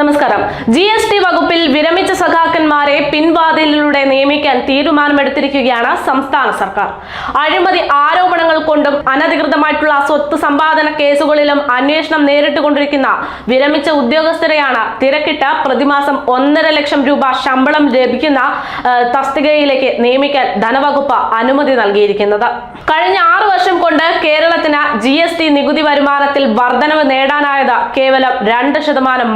നമസ്കാരം. G S T വകുപ്പിൽ വിരമിച്ച സഖാക്കന്മാരെ പിൻവാതിലിലൂടെ നിയമിക്കാൻ തീരുമാനമെടുത്തിരിക്കുകയാണ് സംസ്ഥാന സർക്കാർ. അഴിമതി ആരോപണങ്ങൾ കൊണ്ടും അനധികൃതമായിട്ടുള്ള സ്വത്ത് സമ്പാദന കേസുകളിലും അന്വേഷണം നേരിട്ടുകൊണ്ടിരിക്കുന്ന വിരമിച്ച ഉദ്യോഗസ്ഥരെയാണ് തിരക്കിട്ട പ്രതിമാസം ഒന്നര ലക്ഷം രൂപ ശമ്പളം ലഭിക്കുന്ന തസ്തികയിലേക്ക് നിയമിക്കാൻ ധനവകുപ്പ് അനുമതി നൽകിയിരിക്കുന്നത്. കഴിഞ്ഞ ആറു വർഷം കൊണ്ട് കേരളത്തിന് ജി നികുതി വരുമാനത്തിൽ വർധനവ് നേടാനായത് കേവലം രണ്ട് ശതമാനം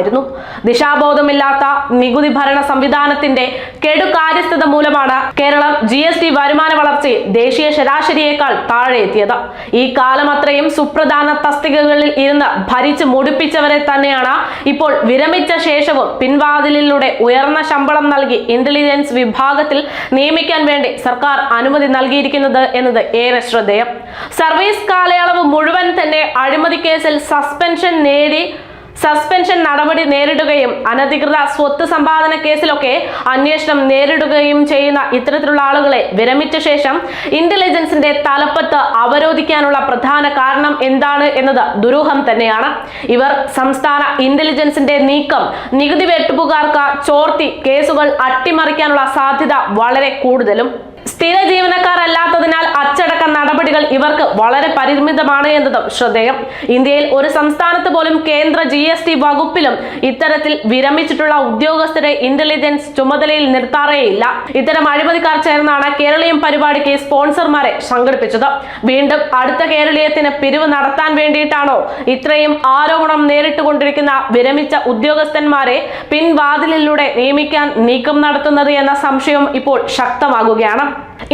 മാത്രമായിരുന്നു ദിശാബോധമില്ലാത്ത നികുതി ഭരണ സംവിധാനത്തിന്റെ കെടുകാര്യസ്ഥത മൂലമാണ് കേരളം ജി എസ് ടി വരുമാന വളർച്ചയിൽ ദേശീയ ശരാശരിയേക്കാൾ താഴെ എത്തിയത്. ഈ കാലം അത്രയും സുപ്രധാന തസ്തികകളിൽ ഇരുന്ന് ഭരിച്ചു മുടിപ്പിച്ചവരെ തന്നെയാണ് ഇപ്പോൾ വിരമിച്ച ശേഷവും പിൻവാതിലിലൂടെ ഉയർന്ന ശമ്പളം നൽകി ഇന്റലിജൻസ് വിഭാഗത്തിൽ നിയമിക്കാൻ വേണ്ടി സർക്കാർ അനുമതി നൽകിയിരിക്കുന്നത് എന്നത് ഏറെ ശ്രദ്ധേയം. സർവീസ് കാലയളവ് മുഴുവൻ തന്നെ അഴിമതി കേസിൽ സസ്പെൻഷൻ നേടി സസ്പെൻഷൻ നടപടി നേരിടുകയും അനധികൃത സ്വത്ത് സമ്പാദന കേസിലൊക്കെ അന്വേഷണം നേരിടുകയും ചെയ്യുന്ന ഇത്തരത്തിലുള്ള ആളുകളെ വിരമിച്ച ശേഷം ഇന്റലിജൻസിന്റെ തലപ്പത്ത് അവരോധിക്കാനുള്ള പ്രധാന കാരണം എന്താണ് എന്നത് ദുരൂഹം തന്നെയാണ്. ഇവർ സംസ്ഥാന ഇന്റലിജൻസിന്റെ നീക്കം നികുതി വെട്ടുപുകാർക്ക് ചോർത്തി കേസുകൾ അട്ടിമറിക്കാനുള്ള സാധ്യത വളരെ കൂടുതലും. സ്ഥിര ജീവനക്കാരല്ലാത്തതിനാൽ ഇവർക്ക് വളരെ പരിമിതമാണ് എന്നതും ശ്രദ്ധേയം. ഇന്ത്യയിൽ ഒരു സംസ്ഥാനത്ത് പോലും കേന്ദ്ര ജി എസ് ടി വകുപ്പിലും ഇത്തരത്തിൽ വിരമിച്ചിട്ടുള്ള ഉദ്യോഗസ്ഥരെ ഇന്റലിജൻസ് ചുമതലയിൽ നിർത്താറേയില്ല. ഇത്തരം അഴിമതിക്കാർ ചേർന്നാണ് കേരളീയം പരിപാടിക്ക് സ്പോൺസർമാരെ സംഘടിപ്പിച്ചത്. വീണ്ടും അടുത്ത കേരളീയത്തിന് പിരിവ് നടത്താൻ വേണ്ടിയിട്ടാണോ ഇത്രയും ആരോപണം നേരിട്ടുകൊണ്ടിരിക്കുന്ന വിരമിച്ച ഉദ്യോഗസ്ഥന്മാരെ പിൻവാതിലിലൂടെ നിയമിക്കാൻ നീക്കം നടത്തുന്നത് എന്ന സംശയം ഇപ്പോൾ ശക്തമാകുകയാണ്.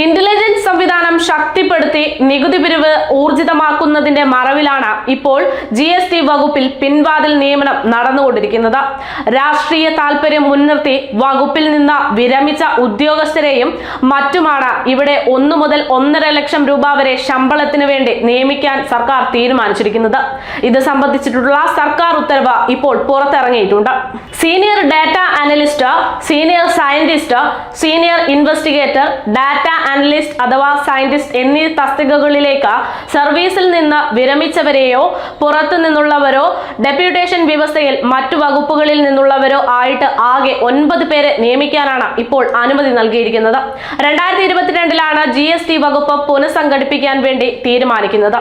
ഇന്റലിജൻസ് സംവിധാനം ശക്തിപ്പെടുത്തി നികുതി പിരിവ് ഊർജിതമാക്കുന്നതിന്റെ മറവിലാണ് ഇപ്പോൾ ജി എസ് ടി വകുപ്പിൽ പിൻവാതിൽ നിയമനം നടന്നുകൊണ്ടിരിക്കുന്നത്. രാഷ്ട്രീയ താല്പര്യം മുൻനിർത്തി വകുപ്പിൽ നിന്ന് വിരമിച്ച ഉദ്യോഗസ്ഥരെയും മറ്റുമാണ് ഇവിടെ ഒന്നു മുതൽ ഒന്നര ലക്ഷം രൂപ വരെ ശമ്പളത്തിന് വേണ്ടി നിയമിക്കാൻ സർക്കാർ തീരുമാനിച്ചിരിക്കുന്നത്. ഇത് സംബന്ധിച്ചിട്ടുള്ള സർക്കാർ ഉത്തരവ് ഇപ്പോൾ പുറത്തിറങ്ങിയിട്ടുണ്ട്. Senior data analyst senior scientist senior investigator data analyst അഥവാ സയന്റിസ്റ്റ് എന്നീ തസ്തികകളിലേക്ക് സർവീസിൽ നിന്ന് വിരമിച്ചവരെയോ പുറത്തു നിന്നുള്ളവരോ ഡെപ്യൂട്ടേഷൻ വ്യവസ്ഥയിൽ മറ്റു വകുപ്പുകളിൽ നിന്നുള്ളവരോ ആയിട്ട് ആകെ ഒൻപത് പേരെ നിയമിക്കാനാണ് ഇപ്പോൾ അനുമതി നൽകിയിരിക്കുന്നത്. രണ്ടായിരത്തി ഇരുപത്തിരണ്ടിലാണ് ജി എസ് ടി വകുപ്പ് പുനഃസംഘടിപ്പിക്കാൻ വേണ്ടി തീരുമാനിക്കുന്നത്.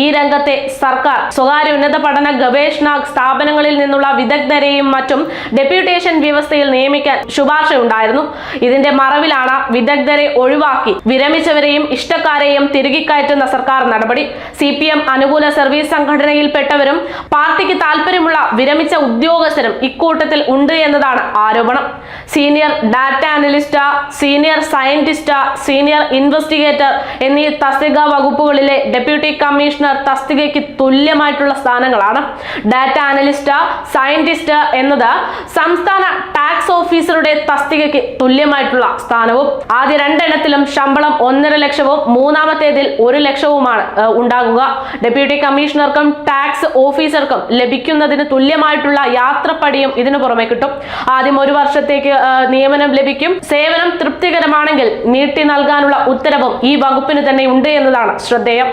ഈ രംഗത്തെ സർക്കാർ സ്വകാര്യ ഉന്നത പഠന ഗവേഷണ സ്ഥാപനങ്ങളിൽ നിന്നുള്ള വിദഗ്ധരെയും മറ്റും ഡെപ്യൂട്ടേഷൻ വ്യവസ്ഥയിൽ നിയമിക്കാൻ ശുപാർശ ഉണ്ടായിരുന്നു ഇതിന്റെ മറവിലാണ് വിദഗ്ധരെ ഒഴിവാക്കി വിരമിച്ചവരെയും ഇഷ്ടക്കാരെയും തിരികെ കയറ്റുന്ന സർക്കാർ നടപടി. സി പി എം അനുകൂല സർവീസ് സംഘടനയിൽപ്പെട്ടവരും പാർട്ടിക്ക് താല്പര്യമുള്ള വിരമിച്ച ഉദ്യോഗസ്ഥരും ഇക്കൂട്ടത്തിൽ ഉണ്ട് എന്നതാണ് ആരോപണം. Senior data analyst senior scientist senior investigator എന്നീ തസ്തിക വകുപ്പുകളിലെ ഡെപ്യൂട്ടി കമ്മീഷണർ തസ്തികയ്ക്ക് തുല്യമായിട്ടുള്ള സ്ഥാനങ്ങളാണ്. ഡാറ്റ അനലിസ്റ്റ് സയന്റിസ്റ്റ് എന്നത് സംസ്ഥാന ടാക്സ് ഓഫീസറുടെ തസ്തികയ്ക്ക് തുല്യമായിട്ടുള്ള സ്ഥാനവും. ആദ്യ രണ്ടെണ്ണത്തിലും ശമ്പളം ഒന്നര ലക്ഷവും മൂന്നാമത്തേതിൽ ഒരു ലക്ഷവുമാണ് ഉണ്ടാകുക. ഡെപ്യൂട്ടി കമ്മീഷണർക്കും ടാക്സ് ഓഫീസർക്കും ലഭിക്കുന്നതിന് തുല്യമായിട്ടുള്ള യാത്രപ്പടിയും ഇതിനു പുറമെ കിട്ടും. ആദ്യം ഒരു വർഷത്തേക്ക് നിയമനം ലഭിക്കും. സേവനം തൃപ്തികരമാണെങ്കിൽ നീട്ടി നൽകാനുള്ള ഉത്തരവും ഈ വകുപ്പിന് തന്നെ ഉണ്ട് എന്നതാണ് ശ്രദ്ധേയം.